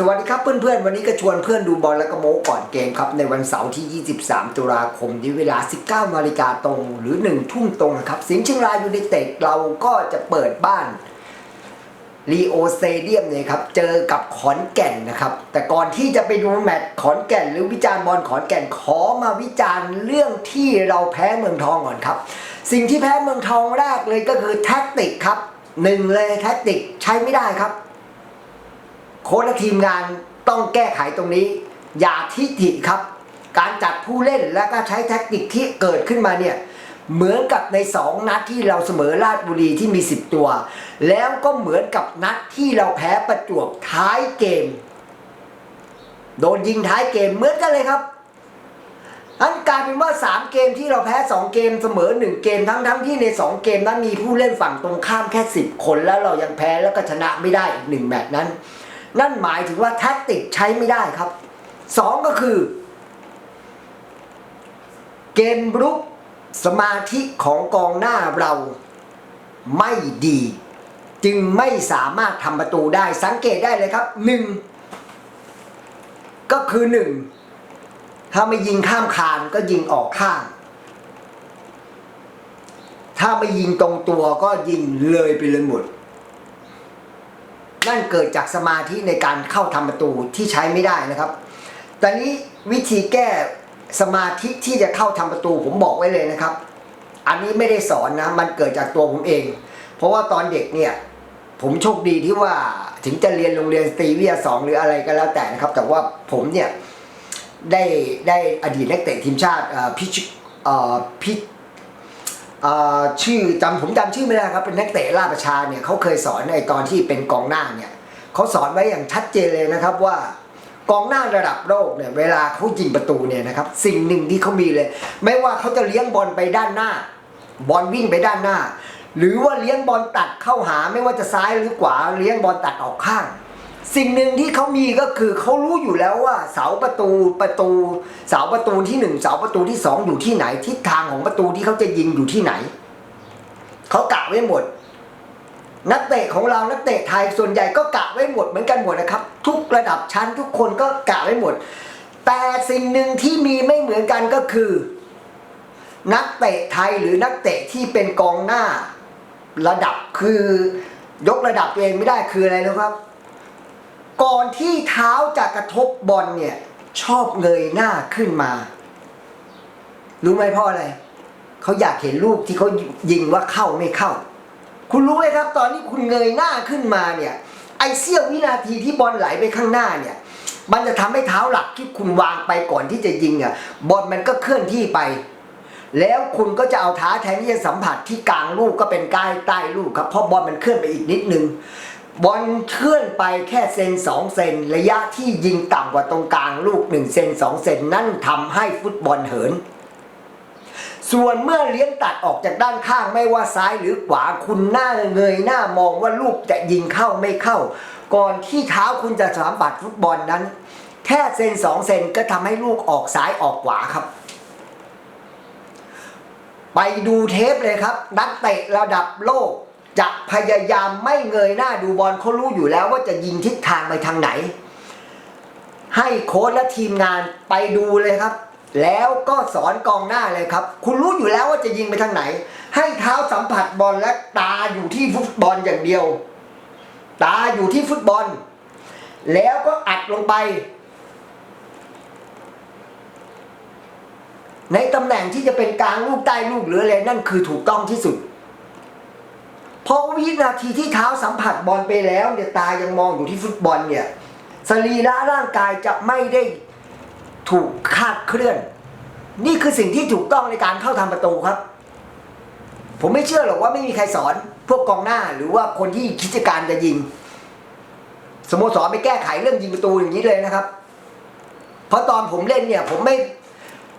สวัสดีครับเพื่อนๆ วันนี้ก็ชวนเพื่อนดูบอลและก็โม้ก่อนเกมครับ ในวันเสาร์ที่ 23 ตุลาคมที่เวลา 19นาฬิกาตรง หรือ 1 ทุ่มตรงนะครับสิงห์เชียงรายยูไนเต็ดเราก็จะเปิดบ้านรีโอสเตเดียมเนี่ยครับ เจอกับขอนแก่นนะครับ แต่ก่อนที่จะไปดูแมตช์ขอนแก่น หรือวิจารณ์บอลขอนแก่นขอมาวิจารณ์เรื่องที่เราแพ้เมืองทองก่อนครับ สิ่งที่แพ้เมืองทองแรกเลยก็คือแท็กติกครับหนึ่งเลยแท็กติกใช้ไม่ได้ครับ โค้ชและทีมงานต้องแก้ไขตรงนี้ อย่าทิฐิครับ การจัดผู้เล่นและก็ใช้แท็กติกที่เกิดขึ้นมาเนี่ยเหมือนกับใน 2 นัดที่เราเสมอราชบุรีที่มี 10 ตัว แล้วก็เหมือนกับนัดที่เราแพ้ประจวบท้ายเกม โดนยิงท้ายเกมเหมือนกันเลยครับอันกลายเป็นว่า 3 เกมที่เราแพ้ 2 เกมเสมอ 1 เกมทั้งทั้งที่ใน 2 เกมนั้นมีผู้เล่นฝั่งตรงข้ามแค่ 10 คนแล้วเรายังแพ้แล้วก็ชนะไม่ได้อีกหนึ่งแมตช์นั้น นั่นหมายถึงว่าแท็กติกใช้ไม่ได้ครับสองก็คือ เกมรุกสมาธิของกองหน้าเราไม่ดี จึงไม่สามารถทำประตูได้สังเกตได้เลยครับหนึ่งก็คือหนึ่งถ้าไม่ยิงข้ามคานก็ยิงออกข้าง ถ้าไม่ยิงตรงตัวก็ยิงเลยไปเลยหมด นั่นเกิดจากสมาธิในการเข้าทำประตูที่ใช้ไม่ได้นะครับ ตอนนี้วิธีแก้สมาธิที่จะเข้าทำประตูผมบอกไว้เลยนะครับ อันนี้ไม่ได้สอนนะ มันเกิดจากตัวผมเอง เพราะว่าตอนเด็กเนี่ยผมโชคดีที่ว่าถึงจะเรียนโรงเรียนสตรีวิทยาสองหรืออะไรก็แล้วแต่นะครับ แต่ว่าผมเนี่ยได้ได้อดีตนักเตะทีมชาติพิชพิเอ่อ ชื่อจำผมจำชื่อไม่ได้ครับเป็นนักเตะราชประชาเนี่ยเขาเคยสอนในตอนที่เป็นกองหน้าเนี่ยเขาสอนไว้อย่างชัดเจนเลยนะครับว่ากองหน้าระดับโลกเนี่ยเวลาเขายิงประตูเนี่ยนะครับสิ่งหนึ่งที่เขามีเลย ไม่ว่าเขาจะเลี้ยงบอลไปด้านหน้า บอลวิ่งไปด้านหน้า หรือว่าเลี้ยงบอลตัดเข้าหาไม่ว่าจะซ้ายหรือขวาเลี้ยงบอลตัดออกข้าง สิ่งหนึ่งที่เขามีก็คือเขารู้อยู่แล้วว่าเสาประตูประตู เสาประตูที่หนึ่งเสาประตูที่สองอยู่ที่ไหนทิศทางของประตูที่เขาจะยิงอยู่ที่ไหนเขากะไว้หมด นักเตะของเรานักเตะไทยส่วนใหญ่ก็กะไว้หมดเหมือนกันหมดนะครับ ทุกระดับชั้นทุกคนก็กะไว้หมด แต่สิ่งหนึ่งที่มีไม่เหมือนกันก็คือ นักเตะไทยหรือนักเตะที่เป็นกองหน้า ระดับคือยกระดับตัวเองไม่ได้คืออะไรนะครับ ก่อนที่เท้าจะกระทบบอลเนี่ย ชอบเงยหน้าขึ้นมา รู้ไหมพราะอะไร เขาอยากเห็นลูกที่เขายิงว่าเข้าไม่เข้า คุณรู้ไหมครับ ตอนนี้คุณเงยหน้าขึ้นมาเนี่ย ไอเสี้ยววินาทีที่บอลไหลไปข้างหน้าเนี่ย มันจะทำให้เท้าหลักที่คุณวางไปก่อนที่จะยิงอะ บอลมันก็เคลื่อนที่ไปแล้วคุณก็จะเอาเท้าแทนที่จะสัมผัสที่กลางลูกก็เป็นใต้ใต้ลูกครับเพราะบอลมันเคลื่อนไปอีกนิดนึง บอลเคลื่อนไปแค่เซนสองเซน ระยะที่ยิงต่ำกว่าตรงกลางลูกหนึ่งเซนสองเซนนั่นทำให้ฟุตบอลเหิน ส่วนเมื่อเลี้ยงตัดออกจากด้านข้างไม่ว่าซ้ายหรือขวาคุณหน้าเงยหน้ามองว่าลูกจะยิงเข้าไม่เข้า ก่อนที่เท้าคุณจะสัมผัสฟุตบอลนั้น แค่เซนสองเซนก็ทำให้ลูกออกซ้ายออกขวาครับไปดูเทปเลยครับ นักเตะระดับโลก จะพยายามไม่เงยหน้าดูบอลเขารู้อยู่แล้วว่าจะยิงทิศทางไปทางไหน ให้โค้ชและทีมงานไปดูเลยครับ แล้วก็สอนกองหน้าเลยครับ คุณรู้อยู่แล้วว่าจะยิงไปทางไหน ให้เท้าสัมผัสบอลและตาอยู่ที่ฟุตบอลอย่างเดียว ตาอยู่ที่ฟุตบอล แล้วก็อัดลงไป ในตำแหน่งที่จะเป็นกลางลูกใต้ลูกหรืออะไรนั่นคือถูกต้องที่สุด เพราะวินาทีที่เท้าสัมผัสบอลไปแล้วเนี่ยตายังมองอยู่ที่ฟุตบอลเนี่ยสรีระร่างกายจะไม่ได้ถูกคาดเคลื่อน นี่คือสิ่งที่ถูกต้องในการเข้าทำประตูครับ ผมไม่เชื่อหรอกว่าไม่มีใครสอน พวกกองหน้าหรือว่าคนที่คิดจะการจะยิงสโมสรไปแก้ไขเรื่องยิงประตูอย่างนี้เลยนะครับ เพราะตอนผมเล่นเนี่ย ผมไม่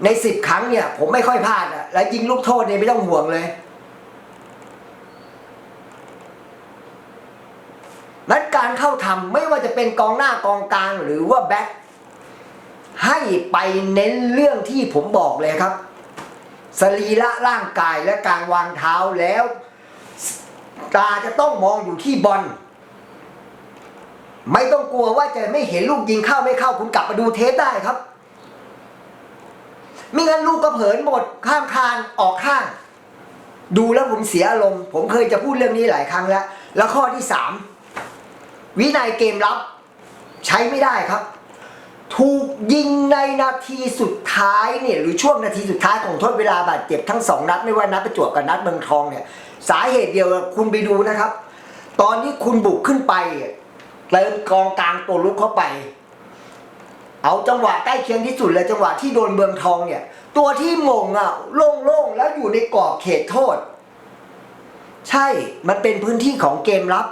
ในสิบครั้งเนี่ย ผมไม่ค่อยพลาดอะแล้วยิงลูกโทษเนี่ยไม่ต้องห่วงเลย นั้น การเข้าทำไม่ว่าจะเป็นกองหน้ากองกลางหรือว่าแบ็คให้ไปเน้นเรื่องที่ผมบอกเลยครับ สรีระร่างกายและการวางเท้าแล้ว ตาจะต้องมองอยู่ที่บอลไม่ต้องกลัวว่าจะไม่เห็นลูกยิงเข้าไม่เข้าคุณกลับมาดูเทปได้ครับไม่งั้นลูกก็เผลอหมดข้ามคานออกข้าง ดูแล้วผมเสียอารมณ์ ผมเคยจะพูดเรื่องนี้หลายครั้งแล้ว แล้วข้อที่สาม วินัยเกมรับใช้ไม่ได้ครับ ถูกยิงในนาทีสุดท้ายเนี่ยหรือช่วงนาทีสุดท้ายของทดเวลาบาดเจ็บทั้งสองนัดไม่ว่านัดประจวบกับนัดเมืองทองเนี่ยสาเหตุเดียวคุณไปดูนะครับ ตอนที่คุณบุกขึ้นไปเติมกองกลางตัวลุกเข้าไป เอาจังหวะใกล้เคียงที่สุดเลยจังหวะที่โดนเมืองทองเนี่ย ตัวที่มงอะโล่งๆแล้วอยู่ในกรอบเขตโทษ ใช่มันเป็นพื้นที่ของเกมรับ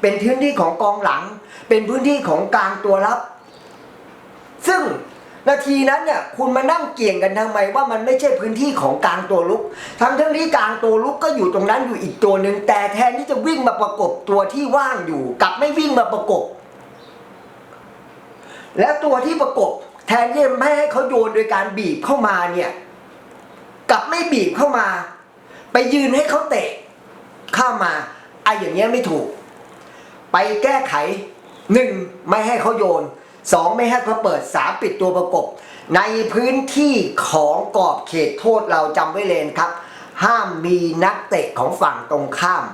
เป็นพื้นที่ของกองหลัง เป็นพื้นที่ของกลางตัวรับ ซึ่งนาทีนั้นเนี่ยคุณมานั่งเกี่ยงกันทำไมว่ามันไม่ใช่พื้นที่ของกลางตัวลุก ทั้งทั้งที่กลางตัวลุกก็อยู่ตรงนั้นอยู่อีกตัวหนึ่งแต่แทนที่จะวิ่งมาประกบตัวที่ว่างอยู่กลับไม่วิ่งมาประกบ แล้วตัวที่ประกบ แทนที่ไม่ให้เขาโยนโดยการบีบเข้ามาเนี่ยกลับไม่บีบเข้ามา ไปยืนให้เขาเตะเข้ามาไอ้อย่างเงี้ยไม่ถูก ไปแก้ไขหนึ่งไม่ให้เขาโยนสองไม่ให้เขาเปิดสามปิดตัวประกบ ในพื้นที่ของกรอบเขตโทษเราจำไว้เลยครับ ห้ามมีนักเตะของฝั่งตรงข้าม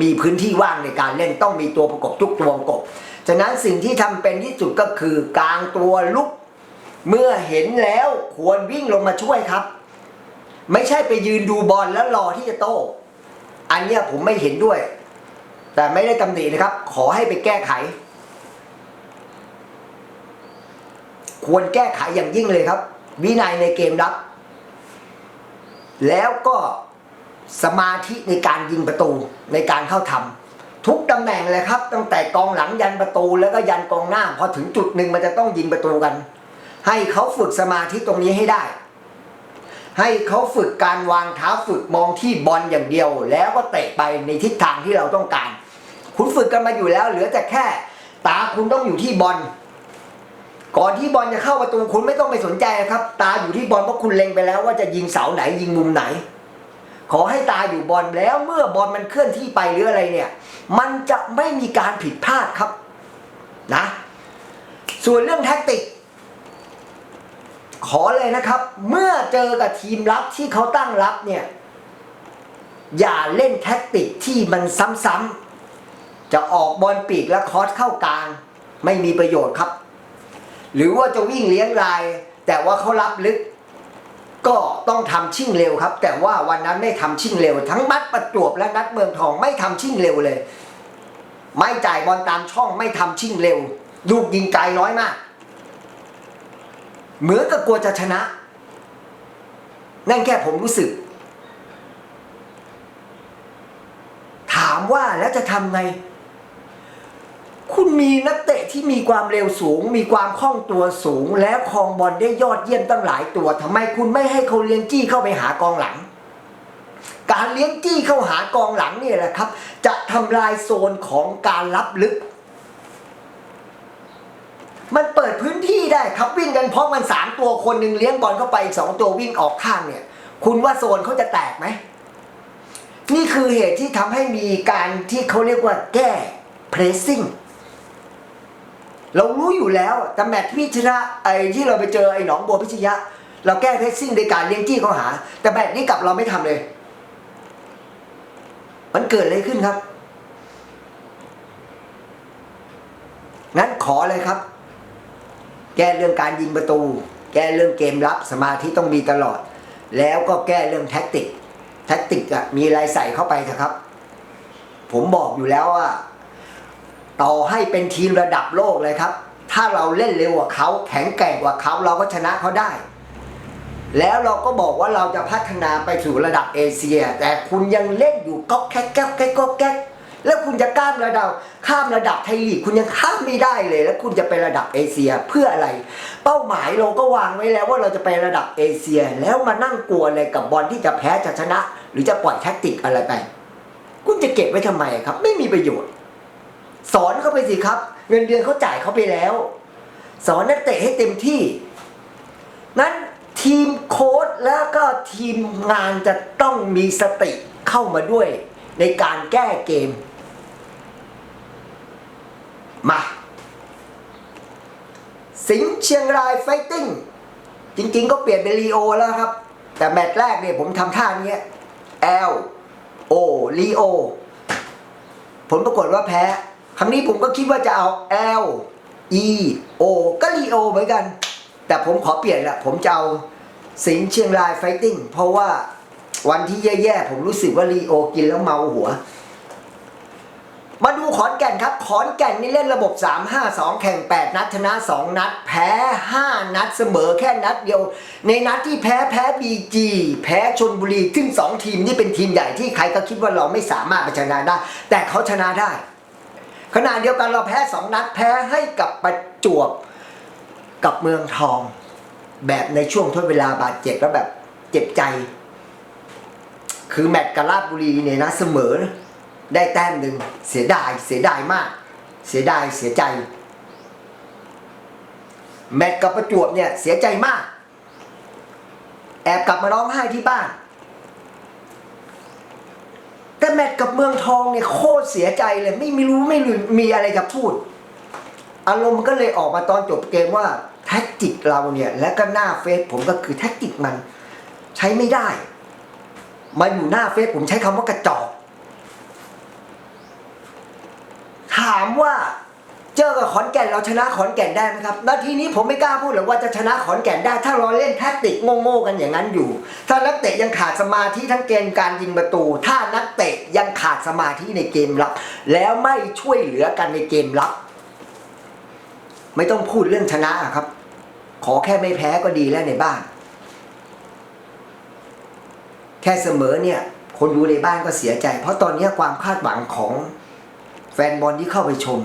มีพื้นที่ว่างในการเล่นต้องมีตัวประกบทุกตัวประกบฉะนั้นสิ่งที่ทำเป็นที่สุดก็คือกลางตัวลุก เมื่อเห็นแล้วควรวิ่งลงมาช่วยครับ ไม่ใช่ไปยืนดูบอลแล้วรอที่จะโต้อันนี้ผมไม่เห็นด้วย แต่ไม่ได้ตำหนินะครับ ขอให้ไปแก้ไข ควรแก้ไขอย่างยิ่งเลยครับ วินัยในเกมรับ แล้วก็สมาธิในการยิงประตูในการเข้าทำทุกตำแหน่งเลยครับ ตั้งแต่กองหลังยันประตู แล้วก็ยันกองหน้าพอถึงจุดหนึ่งมันจะต้องยิงประตูกัน ให้เขาฝึกสมาธิตรงนี้ให้ได้ให้เขาฝึกการวางเท้าฝึกมองที่บอลอย่างเดียว แล้วก็เตะไปในทิศทางที่เราต้องการ คุณฝึกกันมาอยู่แล้ว เหลือแต่แค่ ตาคุณต้องอยู่ที่บอลก่อนที่บอลจะเข้าประตูคุณไม่ต้องไปสนใจครับ ตาอยู่ที่บอลเพราะคุณเล็งไปแล้ว ว่าจะยิงเสาไหนยิงมุมไหน ขอให้ตาอยู่บอลแล้วเมื่อบอลมันเคลื่อนที่ไปหรืออะไรเนี่ย มันจะไม่มีการผิดพลาดครับนะ ส่วนเรื่องแท็กติก ขอเลยนะครับ เมื่อเจอกับทีมรับที่เขาตั้งรับเนี่ย อย่าเล่นแท็กติกที่มันซ้ำๆ จะออกบอลปีกแล้วคอสเข้ากลาง ไม่มีประโยชน์ครับ หรือว่าจะวิ่งเลี้ยงลาย แต่ว่าเขารับลึก ก็ต้องทำชิ่งเร็วครับ แต่ว่าวันนั้นไม่ทำชิ่งเร็ว ทั้งมัดประจวบและนัดเมืองทองไม่ทำชิ่งเร็วเลย ไม่จ่ายบอลตามช่องไม่ทำชิ่งเร็ว ลูกยิงไกลน้อยมาก เหมือนกับกลัวจะชนะ นั่นแค่ผมรู้สึกถามว่าแล้วจะทำไง คุณมีนักเตะที่มีความเร็วสูง มีความคล่องตัวสูง และครองบอลได้ยอดเยี่ยมตั้งหลายตัวทำไมคุณไม่ให้เขาเลี้ยงจี้เข้าไปหากองหลัง การเลี้ยงจี้เข้าหากองหลังเนี่ยแหละครับ จะทำลายโซนของการรับลึก มันเปิดพื้นที่ได้ครับวิ่งกันเพราะมันสามตัวคนหนึ่งเลี้ยงบอลเข้าไปอีกสองตัววิ่งออกข้างเนี่ย คุณว่าโซนเขาจะแตกไหมนี่คือเหตุที่ทำให้มีการที่เขาเรียกว่าแก้ pressing เรารู้อยู่แล้วแต่แมตช์พิชนะไอ้ที่เราไปเจอไอ้หนองบัวพิชยะ เราแก้ pressing โดยการเลี้ยงจี้เขาหา แต่แมตช์นี้กลับเราไม่ทำเลย มันเกิดอะไรขึ้นครับ งั้นขอเลยครับ แก้เรื่องการยิงประตู แก้เรื่องเกมรับสมาธิต้องมีตลอด แล้วก็แก้เรื่องแท็กติก แท็กติกอะมีอะไรใส่เข้าไปเถอะครับ ผมบอกอยู่แล้วว่า ต่อให้เป็นทีมระดับโลกเลยครับ ถ้าเราเล่นเร็วกว่าเขาแข็งแกร่งกว่าเขาเราก็ชนะเขาได้ แล้วเราก็บอกว่าเราจะพัฒนาไปสู่ระดับเอเชีย แต่คุณยังเล่นอยู่ก๊อกแก๊กแก๊กแก๊กแก๊กแล้วคุณจะข้ามระดับข้ามระดับไทยลีกคุณยังข้ามไม่ได้เลย แล้วคุณจะไประดับเอเชียเพื่ออะไร เป้าหมายเราก็วางไว้แล้วว่าเราจะไประดับเอเชีย แล้วมานั่งกลัวอะไรกับบอลที่จะแพ้จะชนะ หรือจะปล่อยแท็กติกอะไรไป คุณจะเก็บไว้ทำไมครับ ไม่มีประโยชน์ สอนเขาไปสิครับ เงินเดือนเขาจ่ายเขาไปแล้ว สอนนักเตะให้เต็มที่ นั้นทีมโค้ชแล้วก็ทีมงานจะต้องมีสติเข้ามาด้วยในการแก้เกม มา สิงเชียงรายไฟติ้ง จริงๆก็เปลี่ยนเป็นลีโอแล้วครับ แต่แมตช์แรกเนี่ยผมทำท่านี้ L O ลีโอผลปรากฏว่าแพ้ ครั้งนี้ผมก็คิดว่าจะเอา L E O ก็ลีโอเหมือนกัน แต่ผมขอเปลี่ยนละผมจะเอาสิงห์เชียงรายไฟติ้งเพราะว่าวันที่แย่ๆ ผมรู้สึกว่าลีโอกินแล้วเมาหัว มาดูขอนแก่นครับ ขอนแก่นนี่เล่นระบบ 3-5-2 แข่ง 8 นัดชนะ 2 นัด แพ้ 5 นัดเสมอแค่นัดเดียว ในนัดที่แพ้แพ้บีจีแพ้ชนบุรี ซึ่งสองทีมนี่เป็นทีมใหญ่ที่ใครก็คิดว่าเราไม่สามารถไปชนะได้ แต่เขาชนะได้ ขณะเดียวกันเราแพ้2นัดแพ้ให้กับประจวบกับเมืองทอง แบบในช่วงทดเวลาบาดเจ็บแล้วแบบเจ็บใจ คือแมตช์กับราชบุรีเนี่ยนะเสมอได้แต้มหนึ่งเสียดายเสียดายมาก เสียดายเสียใจ แมตช์กับประจวบเนี่ยเสียใจมาก แอบกลับมาร้องไห้ที่บ้าน แต่แมตช์กับเมืองทองเนี่ยโคตรเสียใจเลย ไม่มีรู้ไม่รู้มีอะไรจะพูด อารมณ์ก็เลยออกมาตอนจบเกมว่าแท็กติกเราเนี่ย และก็หน้าเฟซผมก็คือแท็กติกมันใช้ไม่ได้ มาอยู่หน้าเฟซผมใช้คำว่ากระจอกถามว่า เจอกับขอนแก่นเราชนะขอนแก่นได้ไหมครับนาทีนี้ผมไม่กล้าพูดหรอกว่าจะชนะขอนแก่นได้ ถ้าเราเล่นแท็กติกโง่ๆกันอย่างนั้นอยู่ ถ้านักเตะยังขาดสมาธิทั้งเกมการยิงประตู ถ้านักเตะยังขาดสมาธิในเกมรับ แล้วไม่ช่วยเหลือกันในเกมรับ ไม่ต้องพูดเรื่องชนะครับ ขอแค่ไม่แพ้ก็ดีแล้วในบ้าน แค่เสมอเนี่ย คนดูในบ้านก็เสียใจ เพราะตอนนี้ความคาดหวังของแฟนบอลที่เข้าไปชม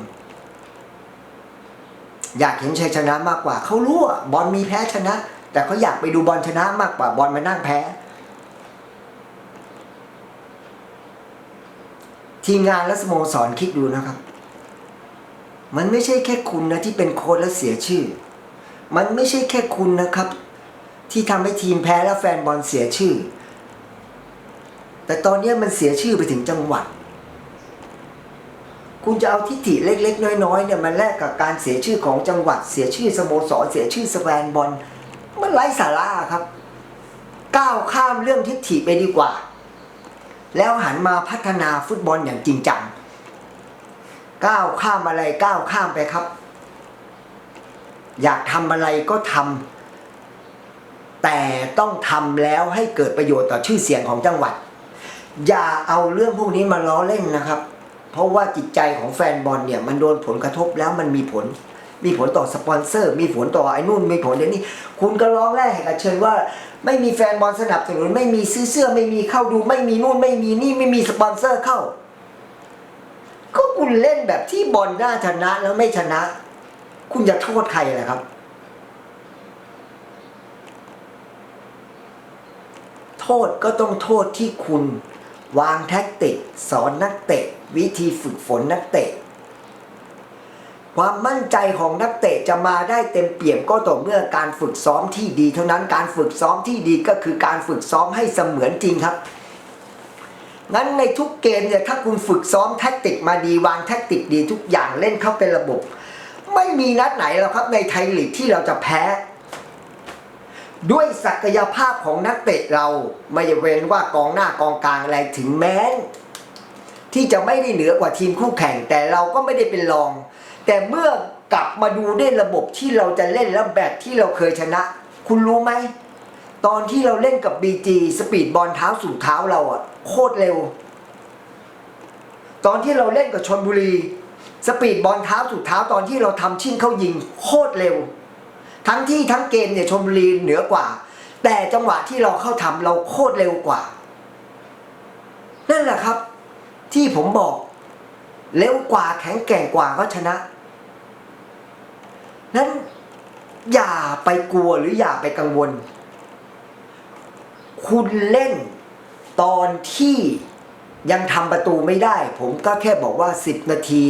อยากเห็นชัยชนะมากกว่าเขารู้อะบอลมีแพ้ชนะ แต่เขาอยากไปดูบอลชนะมากกว่าบอลมานั่งแพ้ ทีมงานและสโมสรคิดดูนะครับ มันไม่ใช่แค่คุณนะที่เป็นโค้ชแล้วเสียชื่อ มันไม่ใช่แค่คุณนะครับ ที่ทำให้ทีมแพ้และแฟนบอลเสียชื่อ แต่ตอนนี้มันเสียชื่อไปถึงจังหวัด คุณจะเอาทิฐิเล็กๆ น้อยๆเนี่ยมาแลกกับการเสียชื่อของจังหวัดเสียชื่อสโมสรเสียชื่อสแฟนบอลมันไร้สาระครับ ก้าวข้ามเรื่องทิฐิไปดีกว่า แล้วหันมาพัฒนาฟุตบอลอย่างจริงจังก้าวข้ามอะไรก้าวข้ามไปครับ อยากทำอะไรก็ทำแต่ต้องทำแล้วให้เกิดประโยชน์ต่อชื่อเสียงของจังหวัด อย่าเอาเรื่องพวกนี้มาล้อเล่นนะครับ เพราะว่าจิตใจของแฟนบอลเนี่ยมันโดนผลกระทบแล้วมันมีผล มีผลต่อสปอนเซอร์ มีผลต่อไอ้นู่นมีผลเดี๋ยวนี้คุณก็ร้องแรกกับเชิญว่า ไม่มีแฟนบอลสนับสนุนไม่มีซื้อเสื้อไม่มีเข้าดู ไม่มีนู่นไม่มีนี่ไม่มีสปอนเซอร์เข้า ก็คุณเล่นแบบที่บอลน่าชนะแล้วไม่ชนะ คุณจะโทษใครล่ะครับ โทษก็ต้องโทษที่คุณวางแท็กติกสอนนักเตะ วิธีฝึกฝนนักเตะ ความมั่นใจของนักเตะจะมาได้เต็มเปี่ยมก็ต่อเมื่อการฝึกซ้อมที่ดี เท่านั้นการฝึกซ้อมที่ดีก็คือการฝึกซ้อมให้เสมือนจริงครับงั้นในทุกเกมเนี่ยถ้าคุณฝึกซ้อมแท็กติกมาดีวางแท็กติกดีทุกอย่างเล่นเข้าเป็นระบบ ไม่มีนัดไหนหรอกครับในไทยลีกที่เราจะแพ้ ด้วยศักยภาพของนักเตะเราไม่เว้นว่ากองหน้ากองกลางอะไรถึงแม้น ที่จะไม่ได้เหนือกว่าทีมคู่แข่ง แต่เราก็ไม่ได้เป็นรอง แต่เมื่อกลับมาดูด้วยระบบที่เราจะเล่นแล้วแบบที่เราเคยชนะ คุณรู้ไหม ตอนที่เราเล่นกับ BG สปีดบอลเท้าสู่เท้าเราอะโคตรเร็ว ตอนที่เราเล่นกับชนบุรี สปีดบอลเท้าสู่เท้าตอนที่เราทำชิ่งเข้ายิงโคตรเร็ว ทั้งที่ทั้งเกมเนี่ยชนบุรีเหนือกว่า แต่จังหวะที่เราเข้าทำเราโคตรเร็วกว่า นั่นแหละครับ ที่ผมบอกเร็วกว่าแข็งแกร่งกว่าก็ชนะ นั้นอย่าไปกลัวหรืออย่าไปกังวล คุณเล่นตอนที่ยังทำประตูไม่ได้ ผมก็แค่บอกว่า 10 นาที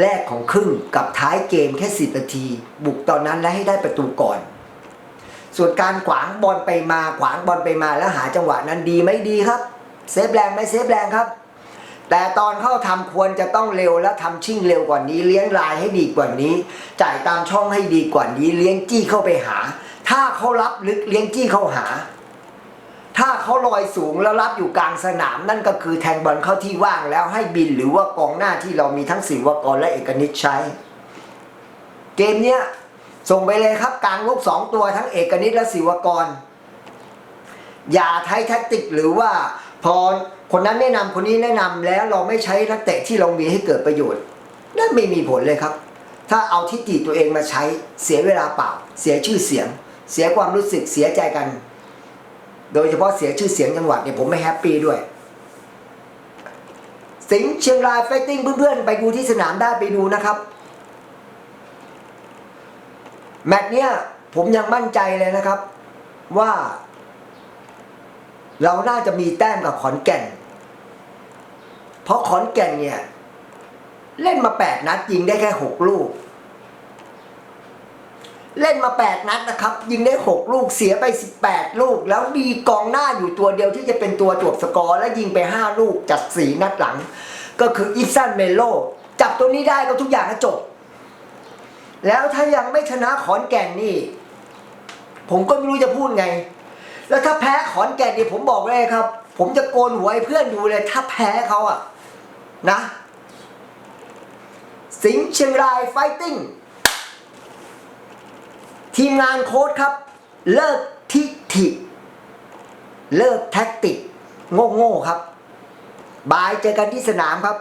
แรกของครึ่งกับท้ายเกมแค่ 10 นาที บุกตอนนั้นและให้ได้ประตูก่อน ส่วนการขวางบอลไปมาขวางบอลไปมาแล้วหาจังหวะนั้นดีไหมดีครับ เซฟแรงไหมเซฟแรงครับ แต่ตอนเข้าทำควรจะต้องเร็วและทำชิ่งเร็วกว่านี้ เลี้ยงลายให้ดีกว่านี้ จ่ายตามช่องให้ดีกว่านี้ เลี้ยงจี้เข้าไปหา ถ้าเขารับลึกเลี้ยงจี้เข้าหา ถ้าเขาลอยสูงแล้วรับอยู่กลางสนามนั่นก็คือแทงบอลเข้าที่ว่างแล้วให้บินหรือว่ากองหน้าที่เรามีทั้งศิวกรและเอกนิชใช้ เกมเนี้ยส่งไปเลยครับกลางลูกสองตัวทั้งเอกนิชและศิวกร อย่าใช้แท็กติกหรือว่าพอ คนนั้นแนะนำคนนี้แนะนำแล้วเราไม่ใช้นักเตะที่เรามีให้เกิดประโยชน์นั่นไม่มีผลเลยครับ ถ้าเอาทิฏฐิตัวเองมาใช้เสียเวลาเปล่า เสียชื่อเสียง เสียความรู้สึกเสียใจกัน โดยเฉพาะเสียชื่อเสียงจังหวัดเนี่ยผมไม่แฮปปี้ด้วย สิงห์เชียงรายไฟติ้งเพื่อนๆ ไปดูที่สนามได้ไปดูนะครับ แมตช์เนี้ยผมยังมั่นใจเลยนะครับว่า เราน่าจะมีแต้มกับขอนแก่น เพราะขอนแก่นเนี่ย เล่นมาแปดนัดยิงได้แค่หกลูก เล่นมาแปดนัดนะครับ ยิงได้หกลูกเสียไปสิบแปดลูก แล้วมีกองหน้าอยู่ตัวเดียวที่จะเป็นตัวจวบสกอร์และยิงไปห้าลูกจากสี่นัดหลัง ก็คืออิฟซันเมโลจับตัวนี้ได้ก็ทุกอย่างก็จบ แล้วถ้ายังไม่ชนะขอนแก่นนี่ ผมก็ไม่รู้จะพูดไง แล้วถ้าแพ้ขอนแก่นนี่ผมบอกเลยครับ ผมจะโกนหัวให้เพื่อนดูเลย ถ้าแพ้เขาอะนะ สิงห์เชียงรายไฟติ้ง ทีมงานโค้ดครับ เลิกทิฐิ เลิกแท็กติก โง่ ๆ ครับ บายเจอกันที่สนามครับ